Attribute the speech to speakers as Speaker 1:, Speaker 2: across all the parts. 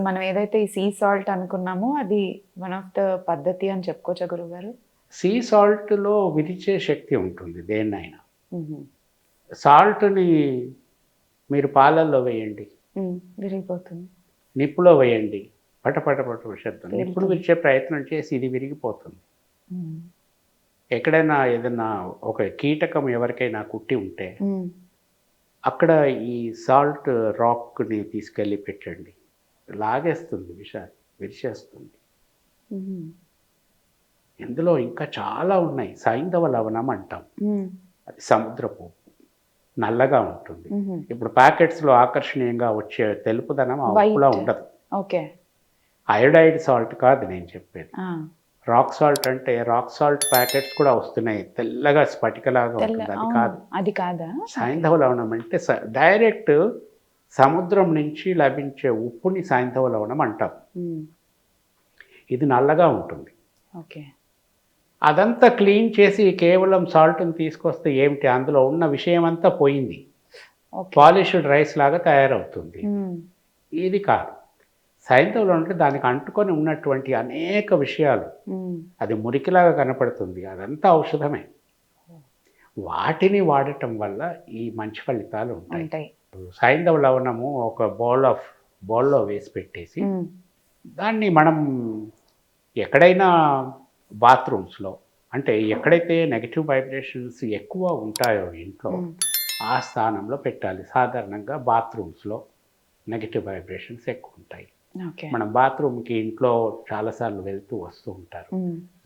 Speaker 1: మనం ఏదైతే ఈ సీ సాల్ట్ అనుకున్నామో అది వన్ ఆఫ్ ద పద్ధతి అని చెప్పుకోవచ్చా గురుగారు
Speaker 2: సీ సాల్ట్లో విరిచే శక్తి ఉంటుంది దేన్నైనా. సాల్ట్ని మీరు పాలల్లో వేయండి.
Speaker 1: విరిగిపోతుంది.
Speaker 2: నిప్పులో వేయండి. పటపట పట శబ్దం నిప్పుడు
Speaker 1: విరుగుతుంది.
Speaker 2: విరిచే ప్రయత్నం చేసి ఇది విరిగిపోతుంది. ఎక్కడైనా ఏదైనా ఒక కీటకం ఎవరికైనా కుట్టి ఉంటే అక్కడ ఈ సాల్ట్ రాక్ని తీసుకెళ్ళి పెట్టండి. లాగేస్తుంది విషాలు విరిచేస్తుంది. ఇందులో ఇంకా చాలా ఉన్నాయి. సైంధవ లవణం అంటాం. అది సముద్రపు. నల్లగా ఉంటుంది. ఇప్పుడు ప్యాకెట్స్లో ఆకర్షణీయంగా వచ్చే తెలుపుదనం. ఉప్పులో ఉండదు.
Speaker 1: ఓకే.
Speaker 2: అయోడైడ్ సాల్ట్ కాదు నేను చెప్పేది. రాక్ సాల్ట్ అంటే రాక్ సాల్ట్ ప్యాకెట్స్ కూడా వస్తున్నాయి. తెల్లగా స్ఫటికలాగా ఉంటుంది. అది కాదు.
Speaker 1: అది కాదా?
Speaker 2: సైంధవ లవణం అంటే డైరెక్ట్ సముద్రం నుంచి లభించే ఉప్పుని సైంధవ లవణం అంటాం. ఇది నల్లగా ఉంటుంది.
Speaker 1: ఓకే.
Speaker 2: అదంతా క్లీన్ చేసి కేవలం సాల్ట్ని తీసుకొస్తే ఏమిటి? అందులో ఉన్న విషయం అంతా పోయింది పాలిష్డ్ రైస్ లాగా తయారవుతుంది. ఇది కాదు. సైంధవులో అంటే దానికి అంటుకొని ఉన్నటువంటి అనేక విషయాలు. అది మురికిలాగా కనపడుతుంది. అదంతా ఔషధమే. వాటిని వాడటం వల్ల ఈ మంచి ఫలితాలు ఉంటాయి. సైంధవ లవణము ఒక బౌల్ ఆఫ్ బౌల్లో వేసి పెట్టేసి దాన్ని మనం ఎక్కడైనా బాత్రూమ్స్లో అంటే ఎక్కడైతే నెగిటివ్ వైబ్రేషన్స్ ఎక్కువ ఉంటాయో ఇంట్లో ఆ స్థానంలో పెట్టాలి. సాధారణంగా బాత్రూమ్స్లో నెగిటివ్ వైబ్రేషన్స్ ఎక్కువ ఉంటాయి. మనం బాత్రూమ్కి ఇంట్లో చాలాసార్లు వెళ్తూ వస్తూ ఉంటారు.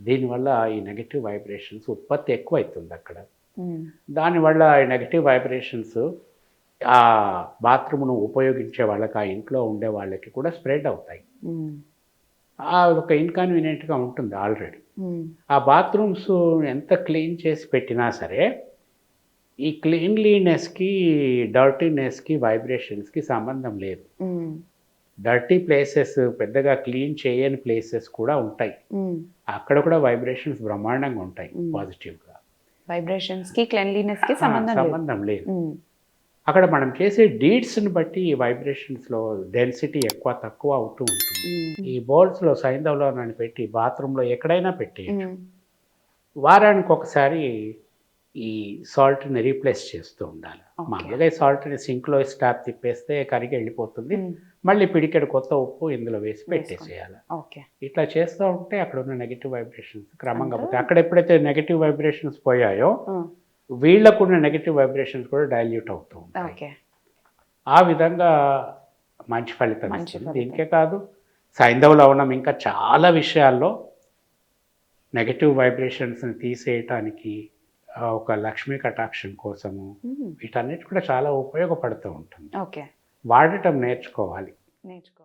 Speaker 2: దీనివల్ల ఈ నెగిటివ్ వైబ్రేషన్స్ ఉత్పత్తి ఎక్కువ అవుతుంది అక్కడ దానివల్ల ఈ నెగిటివ్ వైబ్రేషన్స్ ఆ బాత్రూమ్ను ఉపయోగించే వాళ్ళకి ఆ ఇంట్లో ఉండే వాళ్ళకి కూడా స్ప్రెడ్ అవుతాయి. ఆ ఒక ఇన్కన్వీనియంట్గా ఉంటుంది ఆల్రెడీ. ఆ బాత్రూమ్స్ ఎంత క్లీన్ చేసి పెట్టినా సరే ఈ క్లీన్లీనెస్కి డర్టీనెస్కి వైబ్రేషన్స్కి సంబంధం లేదు. డర్టీ ప్లేసెస్ పెద్దగా క్లీన్ చేయని ప్లేసెస్ కూడా ఉంటాయి. అక్కడ కూడా వైబ్రేషన్స్ బ్రహ్మాండంగా ఉంటాయి. పాజిటివ్గా.
Speaker 1: వైబ్రేషన్స్కి క్లెన్లీనెస్కి సంబంధం లేదు.
Speaker 2: సంబంధం లేదు.
Speaker 1: ఉమ్,
Speaker 2: అక్కడ మనం చేసే డీడ్స్ని బట్టి ఈ వైబ్రేషన్స్లో డెన్సిటీ ఎక్కువ తక్కువ అవుతూ ఉంటుంది. ఈ బౌల్స్లో సైంధవలోనాన్ని పెట్టి బాత్రూంలో ఎక్కడైనా పెట్టి వారానికి ఒకసారి ఈ సాల్ట్ని రీప్లేస్ చేస్తూ ఉండాలి. మామూలుగా ఈ సాల్ట్ని సింక్లో స్టాప్ తిప్పేస్తే కరిగి వెళ్ళిపోతుంది. మళ్ళీ పిడికెడు కొత్త ఉప్పు ఇందులో వేసి పెట్టేసేయాలి.
Speaker 1: ఓకే.
Speaker 2: ఇట్లా చేస్తూ ఉంటే అక్కడ ఉన్న నెగిటివ్ వైబ్రేషన్స్ క్రమంగా పోతాయి. అక్కడ ఎప్పుడైతే నెగిటివ్ వైబ్రేషన్స్ పోయాయో
Speaker 1: ఉమ్,
Speaker 2: వీళ్ళకున్న నెగిటివ్ వైబ్రేషన్స్ కూడా డైల్యూట్ అవుతూ ఉంటాయి.
Speaker 1: ఓకే.
Speaker 2: ఆ విధంగా మంచి ఫలితం ఇస్తుంది. దీనికే కాదు సైంధవ లవణం ఇంకా చాలా విషయాల్లో నెగటివ్ వైబ్రేషన్స్ని తీసేయటానికి ఒక లక్ష్మీ కటాక్షం కోసము వీటన్నిటి కూడా చాలా ఉపయోగపడుతూ ఉంటుంది.
Speaker 1: ఓకే.
Speaker 2: వాడటం నేర్చుకోవాలి.
Speaker 1: నేర్చుకో